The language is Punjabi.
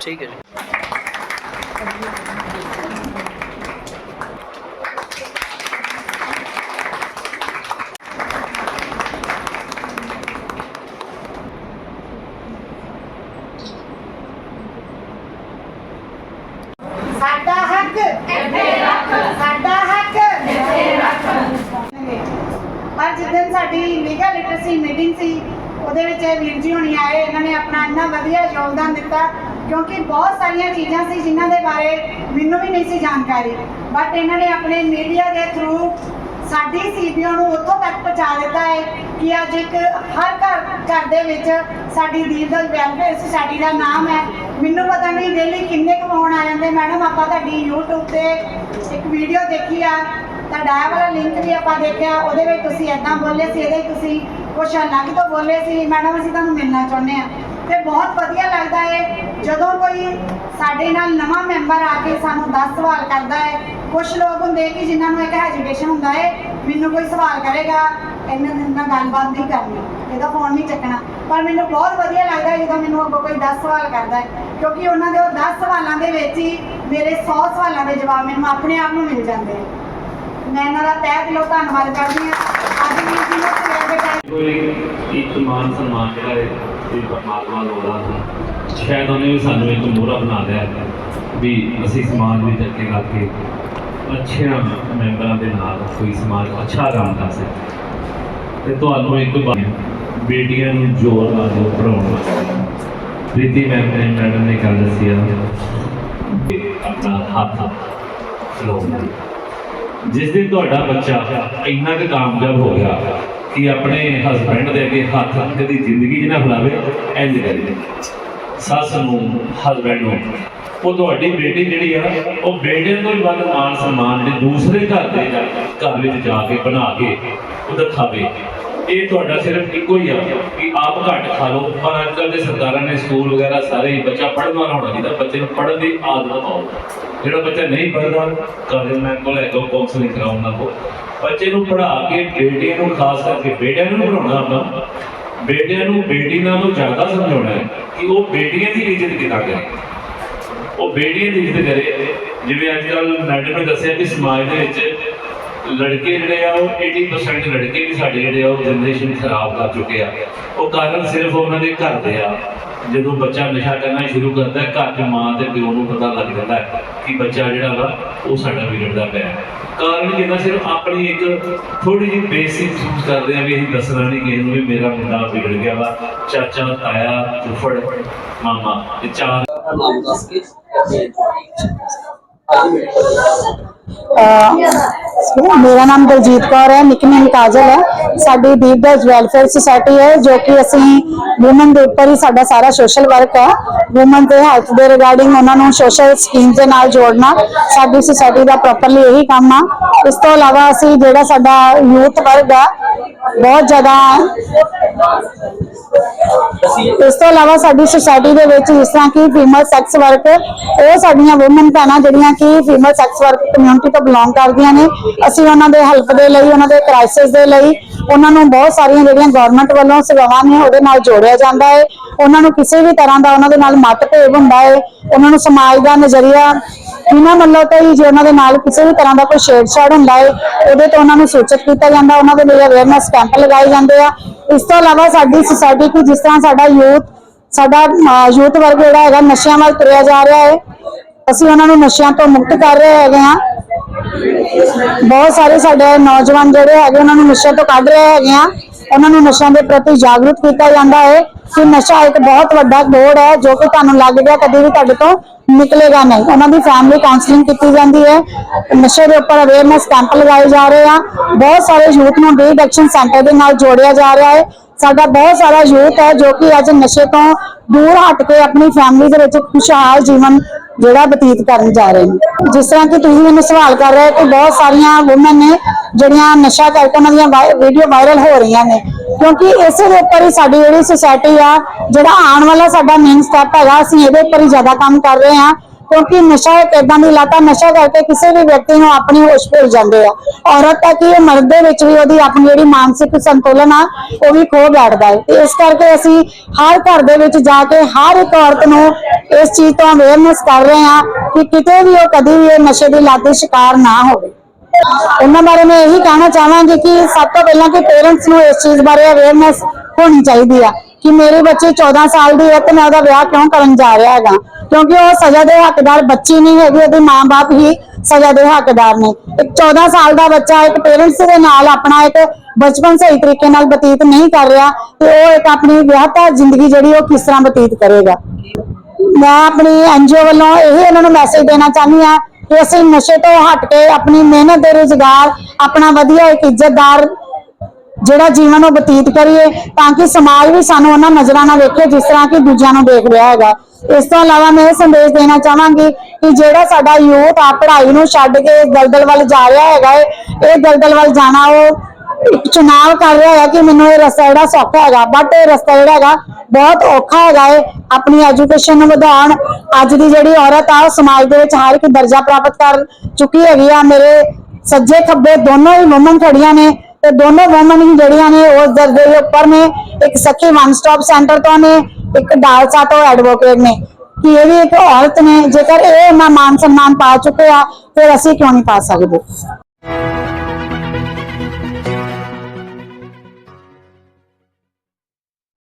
ਠੀਕ ਹੈ ਜੀ। ਸਾਡਾ ਹੱਕ ਇੱਥੇ ਰੱਖ। ਸਾਡਾ ਹੱਕ ਇੱਥੇ ਰੱਖ। ਪਰ ਜਿੱਦਣ ਸਾਡੀ ਲੀਗਲ ਲਿਟਰੇਸੀ ਮੀਟਿੰਗ ਸੀ। ਉਹਦੇ ਵਿੱਚ ਵੀਰ ਜੀ ਹੋਣੀ ਆਏ। ਇਹਨਾਂ ਨੇ ਆਪਣਾ ਇੰਨਾ ਵਧੀਆ ਯੋਗਦਾਨ ਦਿੱਤਾ। ਕਿਉਂਕਿ ਬਹੁਤ ਸਾਰੀਆਂ ਚੀਜ਼ਾਂ ਸੀ ਜਿਨ੍ਹਾਂ ਦੇ ਬਾਰੇ ਮੈਨੂੰ ਵੀ ਨਹੀਂ ਸੀ ਜਾਣਕਾਰੀ। ਬਟ ਇਹਨਾਂ ਨੇ ਆਪਣੇ ਮੀਡੀਆ ਦੇ ਥਰੂ ਸਾਡੀ ਸੀਪੀਓ ਨੂੰ ਉੱਥੋਂ ਤੱਕ ਪਹੁੰਚਾ ਦਿੱਤਾ ਹੈ ਕਿ ਅੱਜ ਇੱਕ ਹਰ ਘਰ ਘਰ ਦੇ ਵਿੱਚ ਸਾਡੀ ਦੀਪਦਲ ਵੈਲਫੇਅਰ ਸੁਸਾਇਟੀ ਦਾ ਨਾਮ ਹੈ। ਮੈਨੂੰ ਪਤਾ ਨਹੀਂ ਡੇਲੀ ਕਿੰਨੇ ਕਮਾਉਣ ਆ ਜਾਂਦੇ। ਮੈਡਮ ਆਪਾਂ ਤੁਹਾਡੀ YouTube ਤੇ ਇੱਕ ਵੀਡੀਓ ਦੇਖੀ ਆ। ਤੁਹਾਡਾ ਇਹ ਵਾਲਾ ਲਿੰਕ ਵੀ ਆਪਾਂ ਦੇਖਿਆ। ਉਹਦੇ ਵਿੱਚ ਤੁਸੀਂ ਐਦਾਂ ਬੋਲੇ ਸੀ, ਇਹਦੇ ਤੁਸੀਂ ਕੁਛ ਅਲੱਗ ਤੋਂ ਬੋਲੇ ਸੀ। ਮੈਡਮ ਅਸੀਂ ਤੁਹਾਨੂੰ ਮਿਲਣਾ ਚਾਹੁੰਦੇ ਆ ਤੇ ਬਹੁਤ ਵਧੀਆ ਲੱਗਦਾ ਹੈ ਜਦੋਂ ਕੋਈ ਸਾਡੇ ਨਾਲ ਨਵਾਂ ਮੈਂਬਰ ਆ ਕੇ ਸਾਨੂੰ 10 ਸਵਾਲ ਕਰਦਾ ਹੈ ਕੁਝ ਲੋਕ ਹੁੰਦੇ ਕਿ ਜਿਨ੍ਹਾਂ ਨੂੰ ਇੱਕ ਹੈਜੀਟੇਸ਼ਨ ਹੁੰਦਾ ਹੈ ਮੈਨੂੰ ਕੋਈ ਸਵਾਲ ਕਰੇਗਾ, ਇਹਨਾਂ ਦੇ ਨਾਲ ਗੱਲਬਾਤ ਨਹੀਂ ਕਰਨੀ, ਇਹਦਾ ਫੋਨ ਨਹੀਂ ਚੱਕਣਾ। ਪਰ ਮੈਨੂੰ ਬਹੁਤ ਵਧੀਆ ਲੱਗਦਾ ਹੈ ਜਦੋਂ ਮੈਨੂੰ ਅੱਗੋਂ ਕੋਈ 10 ਸਵਾਲ ਕਰਦਾ ਹੈ ਕਿਉਂਕਿ ਉਹਨਾਂ ਦੇ ਉਹ 10 ਸਵਾਲਾਂ ਦੇ ਵਿੱਚ ਹੀ ਮੇਰੇ 100 ਸਵਾਲਾਂ ਦੇ ਜਵਾਬ ਮੈਨੂੰ ਆਪਣੇ ਆਪ ਨੂੰ ਮਿਲ ਜਾਂਦੇ ਆ ਮੈਂ ਇਹਨਾਂ ਦਾ ਤਹਿ ਦਿਲੋਂ ਧੰਨਵਾਦ ਕਰਦੀ ਹਾਂ। ਅੱਜ ਵੀ ਜੀ ਨੂੰ ਕੋਈ ਇੱਕ ਮਾਨ ਸਨਮਾਨ ਜਿਹੜਾ ਹੈ ਇਹ ਪਰਮਾਤਮਾ ਨੂੰ ਸ਼ਾਇਦ ਉਹਨੇ ਵੀ ਸਾਨੂੰ ਇੱਕ ਮੋਹਰਾ ਬਣਾ ਦਿਆ ਵੀ ਅਸੀਂ ਸਮਾਜ ਵਿੱਚ ਅੱਗੇ ਲੱਗ ਕੇ ਅੱਛਿਆਂ ਮੈਂਬਰਾਂ ਦੇ ਨਾਲ ਕੋਈ ਸਮਾਜ ਅੱਛਾ ਕੰਮ ਕਰ ਸਕੇ। ਤੇ ਤੁਹਾਨੂੰ ਇੱਕ ਬੇਟੀਆਂ ਨੂੰ ਜ਼ੋਰ ਲਾ ਦਿਓ ਪੜਾਉਣ ਵਾਸਤੇ ਪ੍ਰੀਤੀ ਮੈਮ ਨੇ ਮੈਡਮ ਨੇ ਗੱਲ ਦੱਸੀ ਆ ਆਪਣਾ ਹੱਥ ਚਲਾਉਣਾ ਜਿਸ ਦਿਨ ਤੁਹਾਡਾ ਬੱਚਾ ਇੰਨਾ ਕੁ ਕਾਮਯਾਬ ਹੋ ਗਿਆ ਕਿ ਆਪਣੇ ਹਸਬੰਡ ਦੇ ਅੱਗੇ ਹੱਥ ਕਦੀ ਜ਼ਿੰਦਗੀ 'ਚ ਨਾ ਫਲਾਵੇ ਇੰਜ ਕਰੇ ਸੱਸ ਨੂੰ ਹਸਬੰਡ ਨੂੰ। ਉਹ ਤੁਹਾਡੀ ਬੇਟੀ ਜਿਹੜੀ ਆ, ਉਹ ਬੇਟੇ ਤੋਂ ਹੀ ਵੱਧ ਮਾਨ ਸਨਮਾਨ ਜੇ ਦੂਸਰੇ ਘਰ ਦੇ ਘਰ ਵਿੱਚ ਜਾ ਕੇ ਬਣਾ ਕੇ ਉਹ ਦਿਖਾਵੇ। ਇਹ ਤੁਹਾਡਾ ਸਿਰਫ ਇੱਕੋ ਹੀ ਆ ਕਿ ਆਪ ਘੱਟ ਖਾ ਲਓ। ਪਰ ਅੱਜ ਕੱਲ੍ਹ ਦੇ ਸਰਕਾਰਾਂ ਨੇ ਸਕੂਲ ਵਗੈਰਾ ਸਾਰੇ ਬੱਚਾ ਪੜ੍ਹਨ ਵਾਲਾ ਹੋਣਾ ਚਾਹੀਦਾ। ਬੱਚੇ ਨੂੰ ਪੜ੍ਹਨ ਦੀ ਆਦਤ ਪਾਓ। ਜਿਹੜਾ ਬੱਚਾ ਨਹੀਂ ਪੜ੍ਹਦਾ ਗਾਰਡੀਅਨ ਕੋਲ ਹੈ ਕਾਉਂਸਲਿੰਗ ਕਰਾਉਣ ਕੋ ਬੱਚੇ ਨੂੰ ਪੜ੍ਹਾ ਕੇ ਬੇਟੀਆਂ ਨੂੰ ਖਾਸ ਕਰਕੇ ਬੇਟਿਆਂ ਨੂੰ ਪੜਾਉਣਾ ਆਪਾਂ। ਬੇਟਿਆਂ ਨੂੰ ਬੇਟੀ ਨਾਲੋਂ ਜ਼ਿਆਦਾ ਸਮਝਾਉਣਾ ਹੈ ਕਿ ਉਹ ਬੇਟੀਆਂ ਦੀ ਇੱਜ਼ਤ ਕਿੱਦਾਂ ਕਰੇ। ਉਹ ਬੇਟੀਆਂ ਦੀ ਇੱਜ਼ਤ ਕਰੇ। ਜਿਵੇਂ ਅੱਜ ਕੱਲ੍ਹ ਮੈਡਮ ਨੇ ਦੱਸਿਆ ਕਿ ਸਮਾਜ ਦੇ ਵਿੱਚ ਲੜਕੇ ਜਿਹੜੇ ਆ, ਉਹ 80% ਲੜਕੇ ਵੀ ਸਾਡੇ ਜਿਹੜੇ ਆ, ਉਹ ਜਨਰੇਸ਼ਨ ਖਰਾਬ ਕਰ ਚੁੱਕੇ ਆ। ਉਹ ਕਾਰਨ ਸਿਰਫ ਉਹਨਾਂ ਦੇ ਘਰ ਦੇ ਆ। ਜਦੋਂ ਬੱਚਾ ਨਸ਼ਾ ਕਰਨਾ ਸ਼ੁਰੂ ਕਰਦਾ ਹੈ ਘਰ 'ਚ ਮਾਂ ਤੇ ਪਿਓ ਨੂੰ ਪਤਾ ਲੱਗ ਜਾਂਦਾ ਹੈ ਕਿ ਬੱਚਾ ਜਿਹੜਾ ਵਾ, ਉਹ ਸਾਡਾ ਵਿਗੜਦਾ ਪਿਆ। ਕਾਰਨ ਜਿਹੜਾ ਸਿਰਫ ਆਪਣੀ ਇੱਕ ਥੋੜੀ ਜਿਹੀ ਬੇਸਿਕ ਮਹਿਸੂਸ ਕਰਦੇ ਆ ਵੀ ਅਸੀਂ ਦੱਸਣਾ ਨਹੀਂ ਕਿਸੇ ਨੂੰ ਵੀ ਮੇਰਾ ਮੁੰਡਾ ਵਿਗੜ ਗਿਆ ਵਾ, ਚਾਚਾ, ਤਾਇਆ, ਫੁੱਫੜ, ਮਾਮਾ। ਇਹ ਚਾਰ ਨਾਮ ਦੱਸ ਕੇ ਅਹ ਮੇਰਾ ਮੇਰਾ ਨਾਮ ਦਲਜੀਤ ਕੌਰ ਹੈ ਨਿਕਨੇਮ ਕਾਜਲ ਹੈ। ਸਾਡੀ ਦੀਪਦਾਸ ਵੈਲਫੇਅਰ ਸੁਸਾਇਟੀ ਹੈ, ਜੋ ਕਿ ਅਸੀਂ ਔਮਨ ਦੇ ਉੱਪਰ ਹੀ ਸਾਡਾ ਸਾਰਾ ਸੋਸ਼ਲ ਵਰਕ ਹੈ। ਔਮਨ ਦੇ ਹੈਲਥ ਦੇ ਰਿਗਾਰਡਿੰਗ ਉਹਨਾਂ ਨੂੰ ਸੋਸ਼ਲ ਸਕੀਮ ਦੇ ਨਾਲ ਜੋੜਨਾ, ਸਾਡੀ ਸੁਸਾਇਟੀ ਦਾ ਪ੍ਰੋਪਰਲੀ ਇਹੀ ਕੰਮ ਆ। ਇਸ ਤੋਂ ਇਲਾਵਾ ਅਸੀਂ ਜਿਹੜਾ ਸਾਡਾ ਯੂਥ ਵਰਗ ਆ, ਬਹੁਤ ਜ਼ਿਆਦਾ ਇਸ ਤੋਂ ਇਲਾਵਾ ਸਾਡੀ ਸੁਸਾਇਟੀ ਦੇ ਵਿੱਚ ਜਿਸ ਤਰ੍ਹਾਂ ਕਿ ਫੀਮੇਲ ਸੈਕਸ ਵਰਕ ਉਹ ਸਾਡੀਆਂ ਔਮਨ ਭੈਣਾਂ ਜਿਹੜੀਆਂ ਕਿ ਫੀਮੇਲ ਸੈਕਸ ਵਰਕ ਕਮਿਊਨਿਟੀ ਤੋਂ ਬਿਲੋਂਗ ਕਰਦੀਆਂ ਨੇ। ਅਸੀਂ ਉਹਨਾਂ ਦੇ ਹੈਲਪ ਦੇ ਲਈ, ਉਹਨਾਂ ਦੇ ਕ੍ਰਾਈਸਿਸ ਦੇ ਲਈ, ਉਹਨਾਂ ਨੂੰ ਬਹੁਤ ਸਾਰੀਆਂ ਜਿਹੜੀਆਂ ਗਵਰਨਮੈਂਟ ਵੱਲੋਂ ਸੇਵਾਵਾਂ ਨੇ, ਉਹਦੇ ਨਾਲ ਜੋੜਿਆ ਜਾਂਦਾ ਹੈ। ਉਹਨਾਂ ਨੂੰ ਕਿਸੇ ਵੀ ਤਰ੍ਹਾਂ ਦਾ ਉਹਨਾਂ ਦੇ ਨਾਲ ਮਤਭੇਦ ਹੁੰਦਾ ਹੈ। ਉਹਨਾਂ ਨੂੰ ਸਮਾਜ ਦਾ ਨਜ਼ਰੀਆ ਇਹਨਾਂ ਵੱਲੋਂ ਤੋਂ ਹੀ ਜੇ ਉਹਨਾਂ ਦੇ ਨਾਲ ਕਿਸੇ ਵੀ ਤਰ੍ਹਾਂ ਦਾ ਕੋਈ ਛੇੜਛਾੜ ਹੁੰਦਾ ਹੈ ਉਹਦੇ ਤੋਂ ਉਹਨਾਂ ਨੂੰ ਸੂਚਿਤ ਕੀਤਾ ਜਾਂਦਾ, ਉਹਨਾਂ ਦੇ ਲਈ ਅਵੇਅਰਨੈਸ ਕੈਂਪ ਲਗਾਏ ਜਾਂਦੇ ਆ। ਇਸ ਤੋਂ ਇਲਾਵਾ ਸਾਡੀ ਸੁਸਾਇਟੀ ਕੀ ਜਿਸ ਤਰ੍ਹਾਂ ਸਾਡਾ ਯੂਥ ਸਾਡਾ ਯੂਥ ਵਰਗ ਜਿਹੜਾ ਹੈਗਾ ਨਸ਼ਿਆਂ ਵੱਲ ਤੁਰਿਆ ਜਾ ਰਿਹਾ ਹੈ ਅਸੀਂ ਉਹਨਾਂ ਨੂੰ ਨਸ਼ਿਆਂ ਤੋਂ ਮੁਕਤ ਕਰ ਰਹੇ ਹੈਗੇ ਹਾਂ। ਬਹੁਤ ਸਾਰੇ ਸਾਡੇ ਨੌਜਵਾਨ ਜਿਹੜੇ ਹੈਗੇ, ਉਹਨਾਂ ਨੂੰ ਨਸ਼ਿਆਂ ਤੋਂ ਕੱਢ ਰਹੇ ਹੈਗੇ ਆ ਉਹਨਾਂ ਨੂੰ ਨਸ਼ਿਆਂ ਦੇ ਪ੍ਰਤੀ ਜਾਗਰੂਕ ਕੀਤਾ ਜਾਂਦਾ ਹੈ ਕਿ ਨਸ਼ਾ ਇੱਕ ਬਹੁਤ ਵੱਡਾ ਗੋੜ ਹੈ ਜੋ ਕਿ ਤੁਹਾਨੂੰ ਲੱਗ ਗਿਆ ਕਦੇ ਵੀ ਤੁਹਾਡੇ ਤੋਂ ਨਿਕਲੇਗਾ ਨਹੀਂ। ਉਹਨਾਂ ਦੀ ਫੈਮਿਲੀ ਕਾਉਂਸਲਿੰਗ ਕੀਤੀ ਜਾਂਦੀ ਹੈ। ਨਸ਼ੇ ਦੇ ਉੱਪਰ ਅਵੇਅਰਨੈਸ ਕੈਂਪ ਲਗਾਏ ਜਾ ਰਹੇ ਆ। ਬਹੁਤ ਸਾਰੇ ਯੂਥ ਨੂੰ ਡੀ ਸੈਂਟਰ ਦੇ ਨਾਲ ਜੋੜਿਆ ਜਾ ਰਿਹਾ ਹੈ। ਸਾਡਾ ਬਹੁਤ ਸਾਰਾ ਯੂਥ ਹੈ ਜੋ ਕਿ ਅੱਜ ਨਸ਼ੇ ਤੋਂ ਦੂਰ ਹਟ ਕੇ ਆਪਣੀ ਫੈਮਿਲੀ ਦੇ ਵਿੱਚ ਖੁਸ਼ਹਾਲ ਜੀਵਨ ਜਿਹੜਾ ਬਤੀਤ ਕਰਨ ਜਾ ਰਹੇ ਨੇ। ਜਿਸ ਤਰ੍ਹਾਂ ਕਿ ਤੁਸੀਂ ਮੈਨੂੰ ਸਵਾਲ ਕਰ ਰਹੇ ਹੋ ਕਿ ਬਹੁਤ ਸਾਰੀਆਂ ਔਮਨ ਨੇ ਜਿਹੜੀਆਂ ਨਸ਼ਾ ਕਰਕੇ ਉਹਨਾਂ ਦੀਆਂ ਵੀਡੀਓ ਵਾਇਰਲ ਹੋ ਰਹੀਆਂ ਨੇ। ਕਿਉਂਕਿ ਇਸੇ ਦੇ ਉੱਪਰ ਹੀ ਸਾਡੀ ਜਿਹੜੀ ਸੁਸਾਇਟੀ ਆ, ਜਿਹੜਾ ਆਉਣ ਵਾਲਾ ਸਾਡਾ ਮੇਨ ਸਟੈਪ ਹੈਗਾ, ਅਸੀਂ ਇਹਦੇ ਉੱਪਰ ਹੀ ਜ਼ਿਆਦਾ ਕੰਮ ਕਰ ਰਹੇ ਹਾਂ। ਕਿਉਂਕਿ ਨਸ਼ਾ ਇੱਕ ਏਦਾਂ ਦੀ ਲੱਤ ਨਸ਼ਾ ਕਰਕੇ ਕਿਸੇ ਵੀ ਵਿਅਕਤੀ ਨੂੰ ਆਪਣੀ ਹੋਸ਼ ਭੁੱਲ ਜਾਂਦੇ ਆ। ਔਰਤ ਤੱਕ ਹੀ ਮਰਦ ਦੇ ਵਿੱਚ ਵੀ ਉਹਦੀ ਆਪਣੀ ਜਿਹੜੀ ਮਾਨਸਿਕ ਸੰਤੁਲਨ ਆ, ਉਹ ਵੀ ਖੋ ਬੈਠਦਾ ਹੈ। ਤੇ ਇਸ ਕਰਕੇ ਅਸੀਂ ਹਰ ਘਰ ਦੇ ਵਿੱਚ ਜਾ ਕੇ ਹਰ ਇੱਕ ਔਰਤ ਨੂੰ ਇਸ ਚੀਜ਼ ਤੋਂ ਅਵੇਅਰਨੈਸ ਕਰ ਰਹੇ ਹਾਂ ਕਿ ਕਿਤੇ ਵੀ ਉਹ ਕਦੀ ਵੀ ਇਹ ਨਸ਼ੇ ਦੀ ਲੱਤ ਦੀ ਸ਼ਿਕਾਰ ਨਾ ਹੋਵੇ। ਉਹਨਾਂ ਬਾਰੇ ਮੈਂ ਇਹੀ ਕਹਿਣਾ ਚਾਹਾਂਗੀ ਕਿ ਸਭ ਤੋਂ ਪਹਿਲਾਂ ਕਿ ਪੇਰੈਂਟਸ ਨੂੰ ਇਸ ਚੀਜ਼ ਬਾਰੇ ਅਵੇਅਰਨੈਸ ਹੋਣੀ ਚਾਹੀਦੀ ਆ ਕਿ ਮੇਰੀ ਬੱਚੀ 14 ਸਾਲ ਦੀ ਹੈ ਤੇ ਮੈਂ ਉਹਦਾ ਵਿਆਹ ਕਿਉਂ ਕਰਨ ਜਾ ਰਿਹਾ ਹੈਗਾ। ਕਿਉਂਕਿ ਉਹ ਸਜ਼ਾ ਦੇ ਹੱਕਦਾਰ ਬੱਚੀ ਨਹੀਂ ਹੈਗੀ, ਉਹਦੇ ਮਾਪੇ ਹੀ ਸਜ਼ਾ ਦੇ ਹੱਕਦਾਰ ਨੇ। ਇੱਕ 14 ਸਾਲ ਦਾ ਬੱਚਾ ਇੱਕ ਪੇਰੈਂਟਸ ਦੇ ਨਾਲ ਆਪਣਾ ਇੱਕ ਬਚਪਨ ਸਹੀ ਤਰੀਕੇ ਨਾਲ ਬਤੀਤ ਨਹੀਂ ਕਰ ਰਿਹਾ ਤੇ ਉਹ ਇੱਕ ਆਪਣੀ ਵਿਆਹਤਾ ਜ਼ਿੰਦਗੀ ਜਿਹੜੀ ਉਹ ਕਿਸ ਤਰ੍ਹਾਂ ਬਤੀਤ ਕਰੇਗਾ। ਮੈਂ ਆਪਣੀ ਐਨਜੀਓ ਵੱਲੋਂ ਇਹ ਇਹਨਾਂ ਨੂੰ ਮੈਸੇਜ ਦੇਣਾ ਚਾਹੁੰਦੀ ਹਾਂ ਕਿ ਅਸੀਂ ਨਸ਼ੇ ਤੋਂ ਹਟ ਕੇ ਆਪਣੀ ਮਿਹਨਤ ਦੇ ਰੁਜ਼ਗਾਰ ਆਪਣਾ ਵਧੀਆ ਇੱਕ ਇੱਜ਼ਤਦਾਰ ਜਿਹੜਾ ਜੀਵਨ ਉਹ ਬਤੀਤ ਕਰੀਏ ਤਾਂ ਕਿ ਸਮਾਜ ਵੀ ਸਾਨੂੰ ਉਹਨਾਂ ਨਜ਼ਰਾਂ ਨਾਲ ਵੇਖੇ ਜਿਸ ਤਰ੍ਹਾਂ ਕਿ ਦੂਜਿਆਂ ਨੂੰ ਦੇਖ ਰਿਹਾ ਹੈਗਾ। ਇਸ ਤੋਂ ਇਲਾਵਾ ਮੈਂ ਇਹ ਸੰਦੇਸ਼ ਦੇਣਾ ਚਾਹਾਂਗੀ ਕਿ ਜਿਹੜਾ ਸਾਡਾ ਯੂਥ ਆ ਪੜ੍ਹਾਈ ਨੂੰ ਛੱਡ ਕੇ ਦਲਦਲ ਵੱਲ ਜਾ ਰਿਹਾ ਹੈਗਾ ਏ, ਇਹ ਦਲਦਲ ਵੱਲ ਜਾਣਾ ਉਹ ਚੁਣਾਵ ਕਰ ਰਿਹਾ ਹੈ ਕਿ ਮੈਨੂੰ ਇਹ ਰਸਤਾ ਜਿਹੜਾ ਸੌਖਾ ਹੈਗਾ ਬਟ ਇਹ ਰਸਤਾ ਜਿਹੜਾ ਹੈਗਾ ਬਹੁਤ ਔਖਾ ਹੈਗਾ ਏ ਆਪਣੀ ਐਜੂਕੇਸ਼ਨ ਨੂੰ ਵਧਾਉਣ। ਅੱਜ ਦੀ ਜਿਹੜੀ ਔਰਤ ਆ ਸਮਾਜ ਦੇ ਵਿੱਚ ਹਰ ਇੱਕ ਦਰਜਾ ਪ੍ਰਾਪਤ ਕਰ ਚੁੱਕੀ ਹੈਗੀ ਆ। ਮੇਰੇ ਸੱਜੇ ਖੱਬੇ ਦੋਨੋਂ ਹੀ ਵੂਮਨ ਖੜੀਆਂ ਨੇ ਤੇ ਦੋਨੋਂ ਵੂਮਨ ਹੀ ਜਿਹੜੀਆਂ ਨੇ ਉਸ ਦਰਜੇ ਦੇ ਉੱਪਰ ਨੇ। ਇੱਕ ਸਖੀ ਵਨ ਸਟਾਪ ਸੈਂਟਰ ਤੋਂ ਨੇ, ਇੱਕ ਡਾਲਸਾ ਤੋਂ ਐਡਵੋਕੇਟ ਨੇ। ਕਿ ਇਹ ਵੀ ਇੱਕ ਔਰਤ ਨੇ, ਜੇਕਰ ਇਹ ਉਹਨਾਂ ਮਾਨ ਸਨਮਾਨ ਪਾ ਚੁੱਕੇ ਆ, ਫਿਰ ਅਸੀਂ ਕਿਉਂ ਨਹੀਂ ਪਾ ਸਕਦੇ?